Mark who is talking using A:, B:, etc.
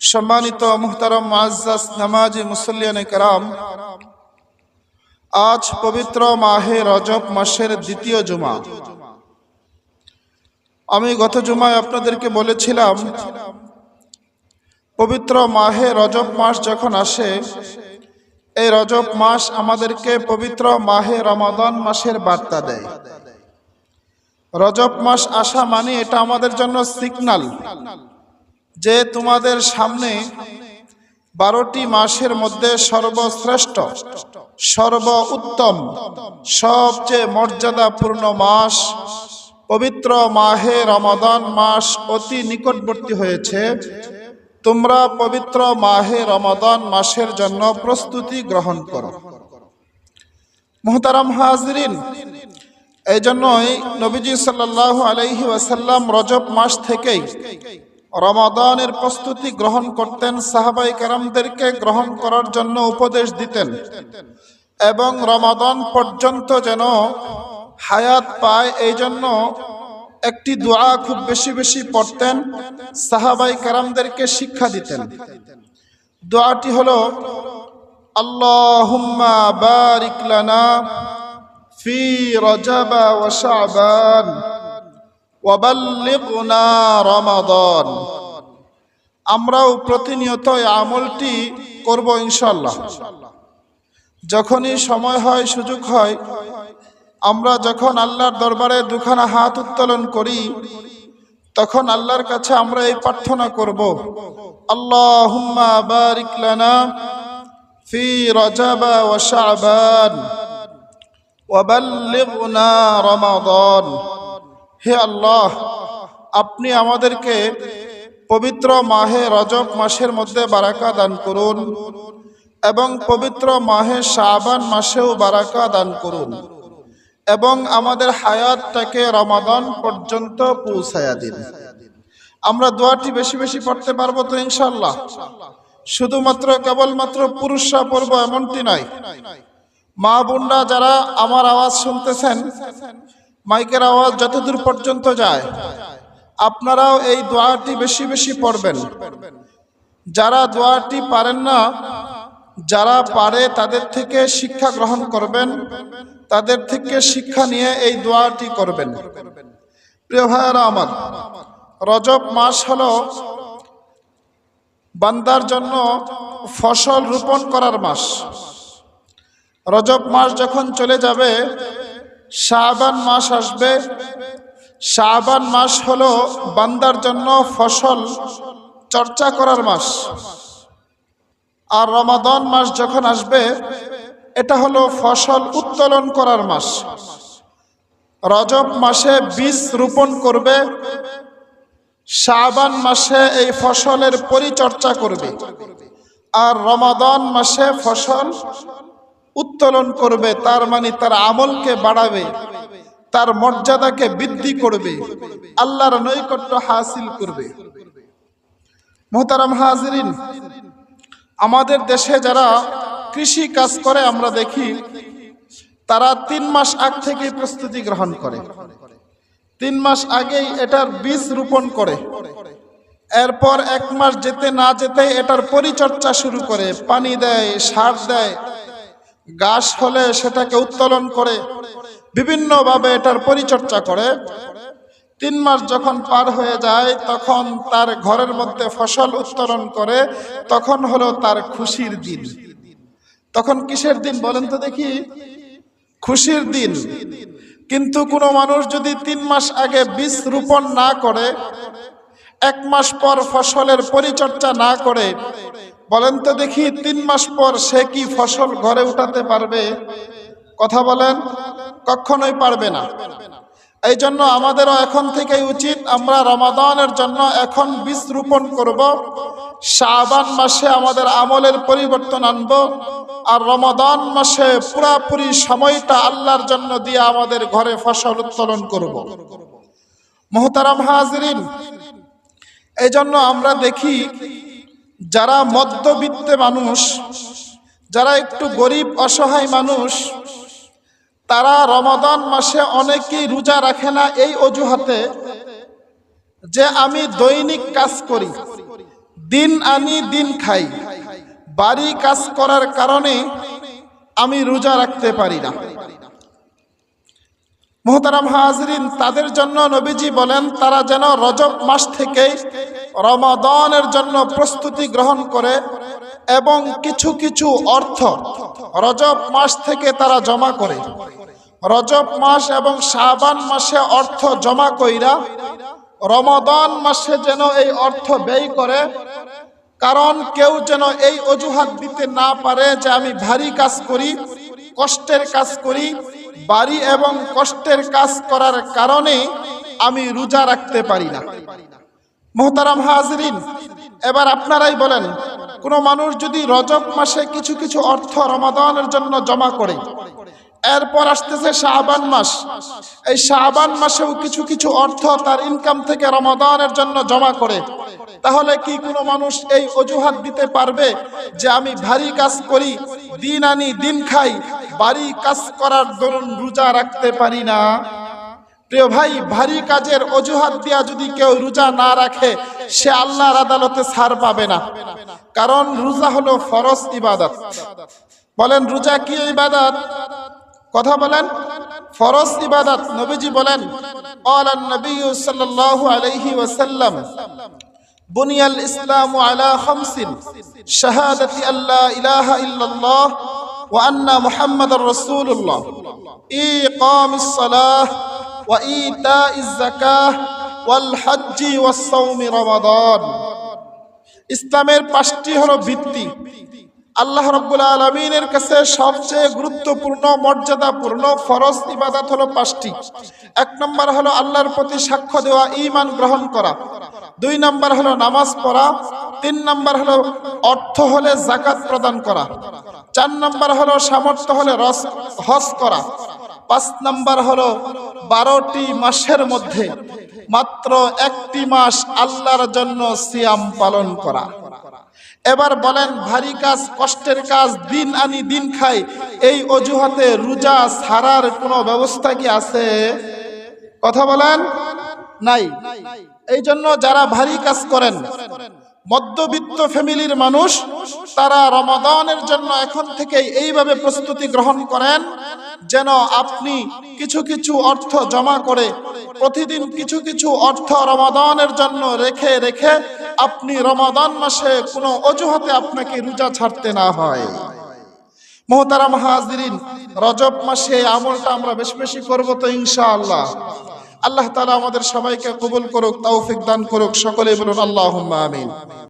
A: সম্মানিত মুহতারম মুআজ্জাজ নামাজি মুসল্লিয়ানে কারাম, আজ পবিত্র মাহে রজব মাসের দ্বিতীয় জুমা। আমি গত জুমায় আপনাদেরকে বলেছিলাম, পবিত্র মাহে রজব মাস যখন আসে, এই রজব মাস আমাদেরকে পবিত্র মাহে রমাদান মাসের বার্তা দেয়। রজব মাস আসা মানে এটা আমাদের জন্য সিগনাল যে তোমাদের সামনে বারোটি মাসের মধ্যে সর্বশ্রেষ্ঠ সর্ব উত্তম সবচেয়ে মর্যাদাপূর্ণ মাস, পবিত্র মাহে রমাদান মাস অতি নিকটবর্তী হয়েছে। তোমরা পবিত্র মাহে রমাদান মাসের জন্য প্রস্তুতি গ্রহণ করো। মোহতারাম হাজরিন এই জন্যই নবীজি সাল্লাহ আলাইহি ওয়াসাল্লাম রজব মাস থেকেই রমাদানের প্রস্তুতি গ্রহণ করতেন, সাহাবাই কারামদেরকে গ্রহণ করার জন্য উপদেশ দিতেন। এবং রমাদান পর্যন্ত যেন হায়াত পায়, এই জন্য একটি দোয়া খুব বেশি বেশি পড়তেন, সাহাবাই কারামদেরকে শিক্ষা দিতেন। দোয়াটি হলো, আল্লাহুম্মা বারিক লানা ফি রজাবা ওয়া শাবান। রমাদান। আমরাও প্রতিনিয়ত আমলটি করব ইনশাল্লাহ যখনই সময় হয়, সুযোগ হয়, আমরা যখন আল্লাহর দরবারে দুখানা হাত উত্তোলন করি, তখন আল্লাহর কাছে আমরা এই প্রার্থনা করব আল্লাহ ফি রজাবা ওয়া শাবান হে আল্লাহ, আপনি আমাদেরকে পবিত্র মাহে রজব মাসের মধ্যে বারাকা দান করুন এবং পবিত্র মাহে শাবান মাসেও বারাকা দান করুন এবং আমাদের হায়াতটাকে রমাদান পর্যন্ত পৌঁছায়া দিন। আমরা দোয়াটি বেশি বেশি পড়তে পারব তো ইনশাল্লাহ শুধুমাত্র কেবলমাত্র পুরুষরা পড়ব এমনটি নয়। মা বোনরা যারা আমার আওয়াজ শুনতেছেন মাইকের আওয়াজ যতদূর পর্যন্ত যায়, আপনারাও এই দোয়াটি বেশি বেশি পড়বেন। যারা দোয়াটি পারেন না, যারা পারে তাদের থেকে শিক্ষা গ্রহণ করবেন, তাদের থেকে শিক্ষা নিয়ে এই দোয়াটি করবেন। প্রিয় ভাইয়ারা আমার, রজব মাস হল বান্দার জন্য ফসল রোপণ করার মাস। রজব মাস যখন চলে যাবে শাবান মাস আসবে। শাবান মাস হলো বান্দার জন্য ফসল চর্চা করার মাস। আর রমাদন মাস যখন আসবে, এটা হলো ফসল উত্তোলন করার মাস। রজব মাসে বীজ রোপণ করবে। শাবান মাসে এই ফসলের পরিচর্যা করবে। আর রমাদন মাসে ফসল উত্তোলন করবে, তার মানে তার আমলকে বাড়াবে, তার মর্যাদাকে বৃদ্ধি করবে, আল্লাহর নৈকট্য হাসিল করবে। মোহতারাম হাজরিন, আমাদের দেশে যারা কৃষি কাজ করে, আমরা দেখি তারা তিন মাস আগ থেকে প্রস্তুতি গ্রহণ করে। তিন মাস আগেই এটার বীজ রোপণ করে। এরপর এক মাস যেতে না যেতে এটার পরিচর্যা শুরু করে, পানি দেয়, সার দেয় গাছ হলে সেটাকে উত্তোলন করে, বিভিন্নভাবে এটার পরিচর্যা করে। তিন মাস যখন পার হয়ে যায়, তখন তার ঘরের মধ্যে ফসল উত্তোলন করে, তখন হলো তার খুশির দিন। তখন কিসের দিন বলেন তো দেখি? খুশির দিন। কিন্তু কোনো মানুষ যদি তিন মাস আগে বীজ রোপণ না করে, এক মাস পর ফসলের পরিচর্যা না করে বলেন তো দেখি, তিন মাস পর সে কি ফসল ঘরে উঠাতে পারবে? কথা বলেন, কখনোই পারবে না। এই জন্য আমাদেরও এখন থেকেই উচিত, আমরা রমাদানের জন্য এখন বীজ রোপণ করব। শাবান মাসে আমাদের আমলের পরিবর্তন আনব আর রমাদান মাসে পুরাপুরি সময়টা আল্লাহর জন্য দিয়ে আমাদের ঘরে ফসল উত্তোলন করব। মোহতারাম হাজরিন এই জন্য আমরা দেখি যারা মধ্যবিত্তে মানুষ, যারা একটু গরিব, অসহায় মানুষ, তারা রমাদান মাসে অনেকেই রোজা রাখে না। এই অজুহাতে যে আমি দৈনিক কাজ করি, দিন আনি, দিন খাই, বাড়ি কাজ করার কারণে আমি রোজা রাখতে পারি না। মোহতারাম হাজরিন, তাদের জন্য নবীজি বলেন, তারা যেন রজব মাস থেকে রমাদানের জন্য প্রস্তুতি গ্রহণ করে এবং কিছু কিছু অর্থ রজব মাস থেকে তারা জমা করে। রজব মাস এবং শাবান মাসে অর্থ জমা কইরা রমাদান মাসে যেন এই অর্থ ব্যয় করে, কারণ কেউ যেন এই অজুহাত দিতে না পারে যে আমি ভারী কাজ করি, কষ্টের কাজ করি বাড়ি এবং কষ্টের কাজ করার কারণে আমি রোজা রাখতে পারি না। মোহতারাম হাজরিন, এবার আপনারাই বলেন, কোন মানুষ যদি রজব মাসে কিছু কিছু অর্থ রমাদানের জন্য জমা করে, এরপর আসতেছে শাহবান মাস, এই শাহবান মাসেও কিছু কিছু অর্থ তার ইনকাম থেকে রমাদানের জন্য জমা করে, তাহলে কি কোনো মানুষ এই অজুহাত দিতে পারবে যে আমি ভারী কাজ করি, দিন আনি, দিন খাই বাড়ি কাজ করার দরুন রোজা রাখতে পারি না প্রিয় ভাই ভারী কাজের অজুহাত দিয়া যদি কেউ রোজা না রাখে সে আল্লাহর আদালতে ছাড় পাবে না কারণ রোজা হলো ফরজ ইবাদত বলেন রোজা কি ইবাদত কথা বলেন ফরজ ইবাদত নবীজি বলেন قال النبي صلى الله عليه وسلم بني الإسلام على خمس شهادة أن لا إله إلا الله ওয়ান্না মুহাম্মদ রসুল্লাহ ই কম ওয়া ইতা ইজাকাহ ওয়াল হাজ্জি ওয়াসৌমি রমাদান ইসলামের পাঁচটি হলো ভিত্তি। আল্লাহ রব্বুল আলমিনের কাছে সবচেয়ে গুরুত্বপূর্ণ, মর্যাদাপূর্ণ, ফরজ ইবাদত হলো পাঁচটি। এক নম্বর হলো আল্লাহর প্রতি সাক্ষ্য দেওয়া ইমান গ্রহণ করা। দুই নম্বর হলো নামাজ পড়া। তিন নম্বর হলো অর্থ হলে জাকাত প্রদান করা। চার নম্বর হলো সামর্থ্য হলে রস হস করা। পাঁচ নম্বর হলো বারোটি মাসের মধ্যে মাত্র একটি মাস আল্লাহর জন্য সিয়াম পালন করা। এবার বলেন, ভারী কাজ, কষ্টের কাজ, দিন আনি, দিন খাই, এই অজুহাতে রোজা ছাড়ার কোনো ব্যবস্থা কি আছে? কথা বলেন? নাই। এই জন্য যারা ভারী কাজ করেন, মধ্যবিত্ত ফ্যামিলির মানুষ তারা রমাদানের জন্য এখন থেকে এইভাবে প্রস্তুতি গ্রহণ করেন যেন আপনি কিছু কিছু অর্থ জমা করে প্রতিদিন কিছু কিছু অর্থ রমাদানের জন্য রেখে রেখে আপনি রমাদান মাসে কোনো অজুহাতে আপনাকে রোজা ছাড়তে না হয়। মোহতারাম হাজরিন, রজব মাসে আমলটা আমরা বেশি বেশি করব তো ইনশাআল্লাহ। আল্লাহ তালা আমাদের সবাইকে কবুল করুক, তৌফিক দান করুক সকলে বলুন আল্লাহ আমিন।